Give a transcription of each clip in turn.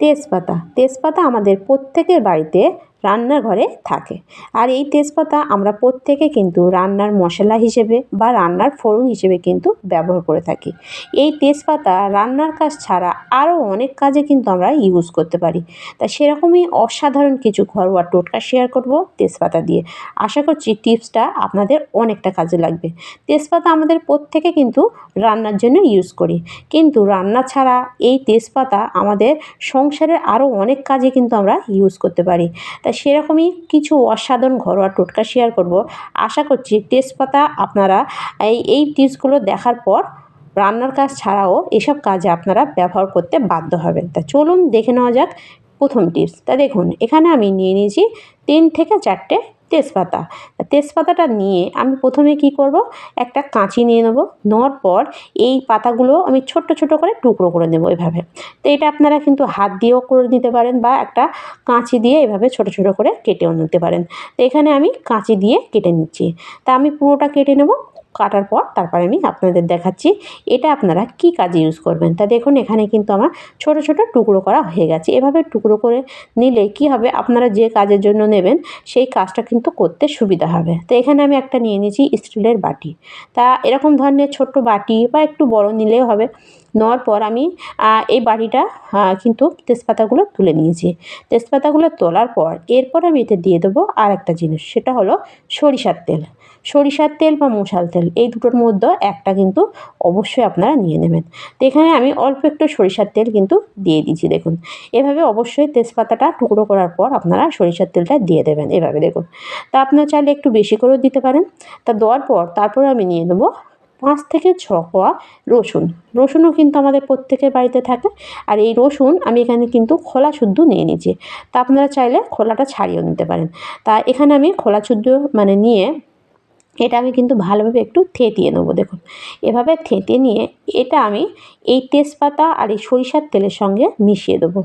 তেজপাতা। তেজপাতা আমাদের প্রত্যেকের বাড়িতে রান্নার ঘরে থাকে। আর এই তেজপাতা আমরা প্রত্যেকে কিন্তু রান্নার মশলা হিসেবে বা রান্নার ফোড়ন হিসেবে কিন্তু ব্যবহার করে থাকি। এই তেজপাতা রান্নার কাজ ছাড়া আরও অনেক কাজে কিন্তু আমরা ইউজ করতে পারি। তা সেরকমই অসাধারণ কিছু ঘরোয়া টোটকা শেয়ার করব তেজপাতা দিয়ে। আশা করছি টিপসটা আপনাদের অনেকটা কাজে লাগবে। তেজপাতা আমাদের প্রত্যেকে কিন্তু রান্নার জন্য ইউজ করি। কিন্তু রান্না ছাড়া এই তেজপাতা আমাদের সংসারের আরও অনেক কাজে কিন্তু আমরা ইউজ করতে পারি। তা সেরকমই কিছু অসাধারণ ঘরোয়া টোটকা শেয়ার করব। আশা করছি তেজপাতা আপনারা এই এই টিপসগুলো দেখার পর রান্নার কাজ ছাড়াও এসব কাজে আপনারা ব্যবহার করতে বাধ্য হবেন। তা চলুন দেখে নেওয়া যাক প্রথম টিপস তা দেখুন, এখানে আমি নিয়ে নিয়েছি তিন থেকে চারটে তেজপাতা। তেজপাতাটা নিয়ে আমি প্রথমে কি করব? একটা কাঁচি নিয়ে নেব। নেওয়ার পর এই পাতাগুলো আমি ছোট্ট ছোট করে টুকরো করে নেব এভাবে। তো এটা আপনারা কিন্তু হাত দিয়েও করে নিতে পারেন বা একটা কাঁচি দিয়ে এভাবে ছোট ছোট করে কেটেও নিতে পারেন। তো এখানে আমি কাঁচি দিয়ে কেটে নিচ্ছি। তা আমি পুরোটা কেটে নেব। কাটার পর তারপরে আমি আপনাদের দেখাচ্ছি এটা আপনারা কি কাজে ইউজ করবেন। তা দেখুন, এখানে কিন্তু আমার ছোট ছোট টুকরো করা হয়ে গেছে। এভাবে টুকরো করে নিলে কি হবে? আপনারা যে কাজের জন্য নেবেন, সেই কাজটা কিন্তু করতে সুবিধা হবে। তো এখানে আমি একটা নিয়ে নিয়েছি স্টিলের বাটি। তা এরকম ধরনের ছোট্ট বাটি বা একটু বড় নিলেও হবে। নেওয়ার পর আমি এই বাটিটা কিন্তু তেজপাতাগুলো তুলে নিয়েছি। তেজপাতাগুলো তোলার পর, এরপর আমি এতে দিয়ে দেবো আর একটা জিনিস, সেটা হলো সরিষার তেল। সরিষার তেল বা মশাল তেল, এই দুটোর মধ্যে একটা কিন্তু অবশ্যই আপনারা নিয়ে নেবেন। তো এখানে আমি অল্প একটু সরিষার তেল কিন্তু দিয়ে দিচ্ছি দেখুন। এভাবে অবশ্যই তেজপাতাটা টুকরো করার পর আপনারা সরিষার তেলটা দিয়ে দেবেন, এভাবে দেখুন। তা আপনারা চাইলে একটু বেশি করেও দিতে পারেন। তা দেওয়ার পর, তারপরে আমি নিয়ে নেব পাঁচ থেকে ছ কোয়া রসুন। রসুনও কিন্তু আমাদের প্রত্যেকের বাড়িতে থাকে। আর এই রসুন আমি এখানে কিন্তু খোলা শুদ্ধ নিয়ে নিয়েছি। তা আপনারা চাইলে খোলাটা ছাড়িয়েও নিতে পারেন। তা এখানে আমি খোলা শুদ্ধ মানে নিয়ে এটা আমি কিন্তু ভালোভাবে একটু থেঁতিয়ে নেব, দেখুন। এভাবে থেঁতে নিয়ে এটা আমি এই তেজপাতা আর এই সরিষার তেলের সঙ্গে মিশিয়ে দেবো।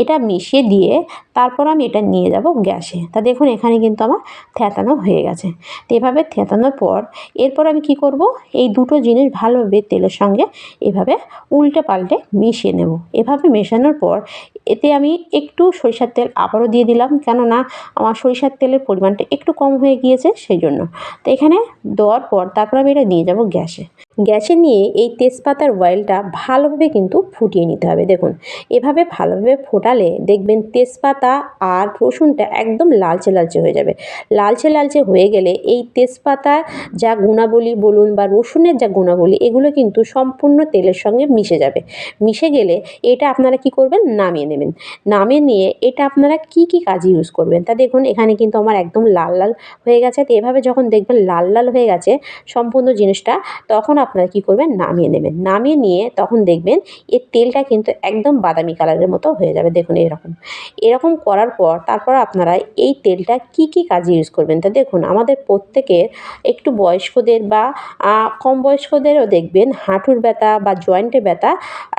এটা মিশিয়ে দিয়ে তারপর আমি এটা নিয়ে যাব গ্যাসে। তা দেখুন, এখানে কিন্তু আমার থেঁতানো হয়ে গেছে। তো এভাবে থেঁতানোর পর এরপর আমি কি করব? এই দুটো জিনিস ভালোভাবে তেলের সঙ্গে এভাবে উল্টে পাল্টে মিশিয়ে নেব। এভাবে মেশানোর পর এতে আমি একটু সরিষার তেল আবারও দিয়ে দিলাম, কেননা আমার সরিষার তেলের পরিমাণটা একটু কম হয়ে গিয়েছে, সেই জন্য। তো এখানে দেওয়ার পর তারপর আমি এটা নিয়ে যাব গ্যাসে। গ্যাসে নিয়ে এই তেজপাতার অয়েলটা ভালোভাবে কিন্তু ফুটিয়ে নিতে হবে। দেখুন, এভাবে ভালোভাবে ফোটালে দেখবেন তেজপাতা আর রসুনটা একদম লালচে লালচে হয়ে যাবে। লালচে লালচে হয়ে গেলে এই তেজপাতার যা গুণাবলী বলুন বা রসুনের যা গুণাবলী, এগুলো কিন্তু সম্পূর্ণ তেলের সঙ্গে মিশে যাবে। মিশে গেলে এটা আপনারা কি করবেন? নামিয়ে নেবেন। নামিয়ে নিয়ে এটা আপনারা কি কি কাজে ইউজ করবেন? তা দেখুন, এখানে কিন্তু আমার একদম লাল লাল হয়ে গেছে। তো এভাবে যখন দেখবেন লাল লাল হয়ে গেছে সম্পূর্ণ জিনিসটা, তখন আপনারা কী করবেন? নামিয়ে নেবেন। নামিয়ে নিয়ে তখন দেখবেন এর তেলটা কিন্তু একদম বাদামি কালারের মতো হয়ে যাবে। দেখুন এরকম এরকম করার পর তারপর আপনারা এই তেলটা কি কি কাজে ইউজ করবেন? তা দেখুন, আমাদের প্রত্যেকের একটু বয়স্কদের বা কম বয়স্কদেরও দেখবেন হাঁটুর ব্যথা বা জয়েন্টে ব্যথা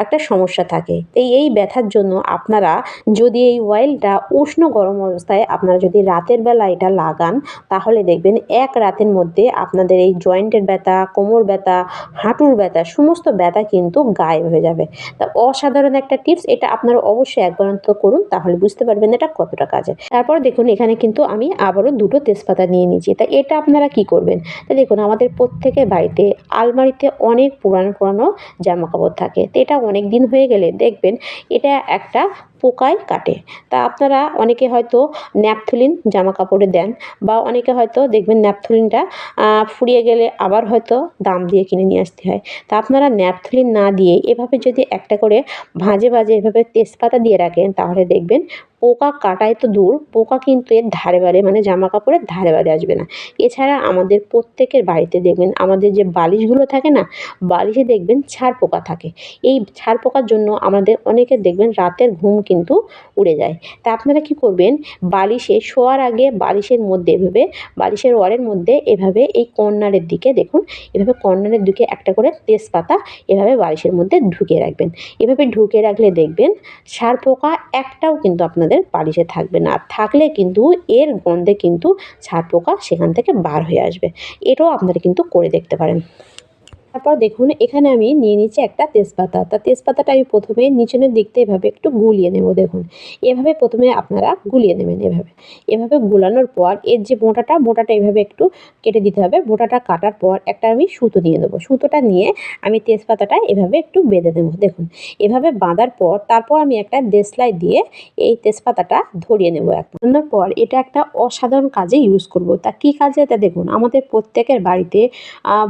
একটা সমস্যা থাকে। এই এই ব্যথার জন্য আপনারা যদি এই অয়েলটা উষ্ণ গরম অবস্থায় আপনারা যদি রাতের বেলা এটা লাগান, তাহলে দেখবেন এক রাতের মধ্যে আপনাদের এই জয়েন্টের ব্যথা, কোমর ব্যথা হাঁটুর ব্যথা, সমস্ত ব্যথা কিন্তু গায়েব হয়ে যাবে। তা অসাধারণ একটা টিপস, এটা আপনারা অবশ্যই একবার অন্তত করুন, তাহলে বুঝতে পারবেন এটা কতটা কাজে। তারপর দেখুন, এখানে কিন্তু আমি আবারও দুটো তেজপাতা নিয়ে নিয়েছি। তা এটা আপনারা কি করবেন? তা দেখুন, আমাদের প্রত্যেকে বাড়িতে আলমারিতে অনেক পুরানো পুরানো জামা কাপড় থাকে। তো এটা অনেক দিন হয়ে গেলে দেখবেন, এটা একটা পোকায় কাটে। তা আপনারা অনেকে হয়তো ন্যাপথলিন জামা কাপড়ে দেন বা অনেকে হয়তো দেখবেন ন্যাপথলিনটা ফুরিয়ে গেলে আবার হয়তো দাম দিয়ে কিনে নিয়ে আসতে হয়। তা আপনারা ন্যাপথলিন না দিয়ে এভাবে যদি একটা করে ভাঁজে ভাঁজে এভাবে তেজপাতা দিয়ে রাখেন, তাহলে দেখবেন পোকা কাটায় তো দূর, পোকা কিন্তু এর ধারে বারে মানে জামা কাপড়ের ধারে বারে আসবে না। এছাড়া আমাদের প্রত্যেকের বাড়িতে দেখবেন, আমাদের যে বালিশগুলো থাকে না, বালিশে দেখবেন ছাড় পোকা থাকে। এই ছাড় পোকার জন্য আমাদের অনেকের দেখবেন রাতের ঘুম কিন্তু উড়ে যায়। তা আপনারা কি করবেন? বালিশে শোয়ার আগে বালিশের মধ্যে এভাবে, বালিশের ওয়ারের মধ্যে এভাবে এই কর্নারের দিকে দেখুন, এভাবে কর্নারের দিকে একটা করে তেজপাতা এভাবে বালিশের মধ্যে ঢুকিয়ে রাখবেন। এভাবে ঢুকে রাখলে দেখবেন ছাড় পোকা একটাও কিন্তু আপনাদের বালিশে থাকবে না। থাকলে কিন্তু এর গন্ধে কিন্তু ছাড় পোকা সেখান থেকে বার হয়ে আসবে। এটাও আপনারা কিন্তু করে দেখতে পারেন। তারপর দেখুন, এখানে আমি নিয়ে নিচ্ছি একটা তেজপাতা। তা তেজপাতাটা আমি প্রথমে নিচেনের দিক থেকে এভাবে একটু গুলিয়ে নেব, দেখুন। এভাবে প্রথমে আপনারা গুলিয়ে নেবেন এভাবে। এভাবে গুলানোর পর এর যে বোঁটাটা বোঁটাটা এভাবে একটু কেটে দিতে হবে। বোঁটাটা কাটার পর একটা আমি সুতো নিয়ে দেবো সুতোটা নিয়ে আমি তেজপাতাটা এভাবে একটু বেঁধে দেবো দেখুন। এভাবে বাঁধার পর তারপর আমি একটা দেশলাই দিয়ে এই তেজপাতাটা ধরিয়ে নেব এখন পর এটা একটা অসাধারণ কাজে ইউজ করব। তা কী কাজে? তা দেখুন, আমাদের প্রত্যেকের বাড়িতে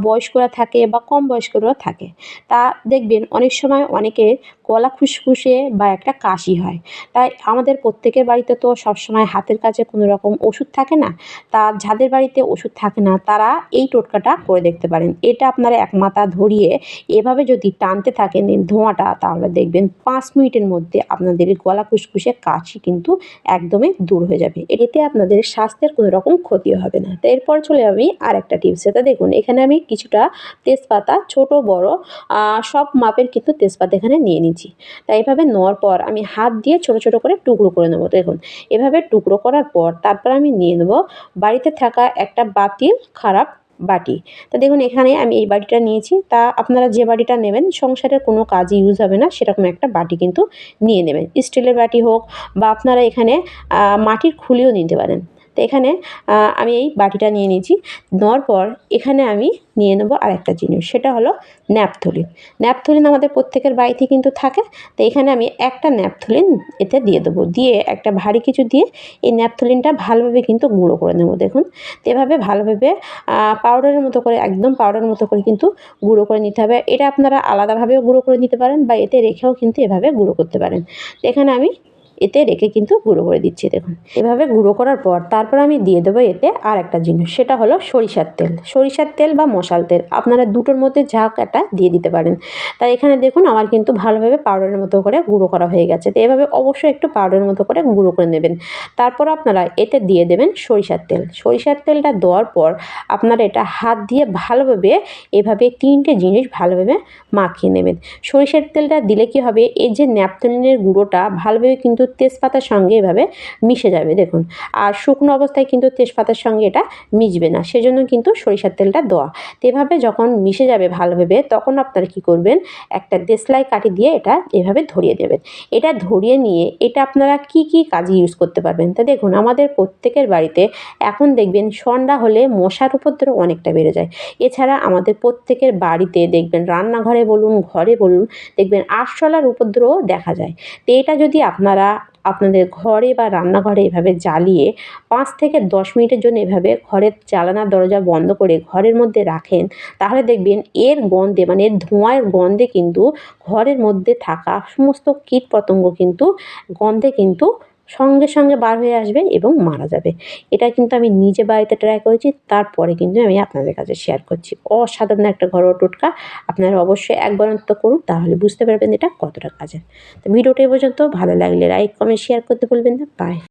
বয়স্করা থাকে বা কম বয়স্করাও থাকে। তা দেখবেন অনেক সময় অনেকের গলা খুসখুসে বা একটা কাশি হয়। তাই আমাদের প্রত্যেকের বাড়িতে তো সবসময় হাতের কাছে কোনো রকম ওষুধ থাকে না। তা যাদের বাড়িতে ওষুধ থাকে না, তারা এই টোটকাটা করে দেখতে পারেন। এটা আপনারা এক মাথা ধরিয়ে এভাবে যদি টানতে থাকেন ধোঁয়াটা, তাহলে দেখবেন পাঁচ মিনিটের মধ্যে আপনাদের গলা খুসখুসে কাশি কিন্তু একদমই দূর হয়ে যাবে। এতে আপনাদের স্বাস্থ্যের কোনো রকম ক্ষতি হবে না। তো এরপর চলে আমি আর একটা টিপস এটা দেখুন, এখানে আমি কিছুটা তেজপাতা ছোট, বড় সব মাপের কিন্তু তেজপাতা এখানে নিয়ে নিচ্ছি তাই এভাবে নেওয়ার পর আমি হাত দিয়ে ছোট ছোট করে টুকরো করে নেব। দেখুন, এভাবে টুকরো করার পর তারপর আমি নিয়ে নেব বাড়িতে থাকা একটা বাতিল খারাপ বাটি। তা দেখুন, এখানে আমি এই বাটিটা নিয়েছি। তা আপনারা যে বাটিটা নেবেন, সংসারের কোনো কাজে ইউজ হবে না, সেরকম একটা বাটি কিন্তু নিয়ে নেবেন। স্টিলের বাটি হোক বা আপনারা এখানে মাটির খুলিও নিতে পারেন। তো এখানে আমি এই বাটিটা নিয়ে নিয়েছি। নেওয়ার পর এখানে আমি নিয়ে নেব আরেকটা জিনিস, সেটা হলো ন্যাপথলিন। ন্যাপথলিন আমাদের প্রত্যেকের বাড়িতে কিন্তু থাকে, তো এখানে আমি একটা ন্যাপথলিন এতে দিয়ে দেবো। দিয়ে একটা ভারী কিছু দিয়ে এই ন্যাপথলিনটা ভালোভাবে কিন্তু গুঁড়ো করে নেব, দেখুন। তো এভাবে ভালোভাবে পাউডারের মতো করে, একদম পাউডারের মতো করে কিন্তু গুঁড়ো করে নিতে হবে। এটা আপনারা আলাদাভাবেও গুঁড়ো করে নিতে পারেন বা এতে রেখেও কিন্তু এভাবে গুঁড়ো করতে পারেন। তো এখানে আমি এতে রেখে কিন্তু গুঁড়ো করে দিচ্ছি, দেখুন। এভাবে গুঁড়ো করার পর তারপর আমি দিয়ে দেবো এতে আর একটা জিনিস, সেটা হলো সরিষার তেল। সরিষার তেল বা মশাল তেল, আপনারা দুটোর মধ্যে যা একটা দিয়ে দিতে পারেন। তাই এখানে দেখুন আমার কিন্তু ভালোভাবে পাউডারের মতো করে গুঁড়ো করা হয়ে গেছে। তো এভাবে অবশ্যই একটু পাউডারের মতো করে গুঁড়ো করে নেবেন। তারপর আপনারা এতে দিয়ে দেবেন সরিষার তেল। সরিষার তেলটা দেওয়ার পর আপনারা এটা হাত দিয়ে ভালোভাবে এভাবে তিনটে জিনিস ভালোভাবে মাখিয়ে নেবেন। সরিষার তেলটা দিলে কি হবে, এই যে ন্যাপথলিনের গুঁড়োটা ভালোভাবে কিন্তু তেজপাতার সঙ্গে এভাবে মিশে যাবে, দেখুন। আর শুকনো অবস্থায় কিন্তু তেজপাতার সঙ্গে এটা মিশবে না, সেজন্য কিন্তু সরিষার তেলটা দেওয়া। তো এভাবে যখন মিশে যাবে ভালোভাবে, তখন আপনারা কী করবেন, একটা দেশলাই কাঠি দিয়ে এটা এভাবে ধরিয়ে দেবেন। এটা ধরিয়ে নিয়ে এটা আপনারা কি কি কাজে ইউজ করতে পারবেন? তা দেখুন, আমাদের প্রত্যেকের বাড়িতে এখন দেখবেন সন্ধ্যা হলে মশার উপদ্রব অনেকটা বেড়ে যায়। এছাড়া আমাদের প্রত্যেকের বাড়িতে দেখবেন, রান্নাঘরে বলুন, ঘরে বলুন, দেখবেন আরশোলার উপদ্রবও দেখা যায়। তো এটা যদি আপনারা আপনাদের ঘরে বা রান্নাঘরে এভাবে জ্বালিয়ে পাঁচ থেকে দশ মিনিটের জন্য এভাবে ঘরের জানালা দরজা বন্ধ করে ঘরের মধ্যে রাখেন, তাহলে দেখবেন এর গন্ধে মানে ধোঁয়ার গন্ধে কিন্তু ঘরের মধ্যে থাকা সমস্ত কীট পতঙ্গ কিন্তু, গন্ধে কিন্তু সঙ্গে সঙ্গে বার হয়ে আসবে এবং মারা যাবে। এটা কিন্তু আমি নিজে বাড়িতে ট্রাই করেছি, তারপরে কিন্তু আমি আপনাদের কাছে শেয়ার করছি। অসাধারণ একটা ঘরোয়া টোটকা, আপনারা অবশ্যই একবার অন্তত করুন, তাহলে বুঝতে পারবেন এটা কতটা কাজের। তো ভিডিওটা এ পর্যন্ত, ভালো লাগলে লাইক কমেন্ট শেয়ার করতে ভুলবেন না। বাই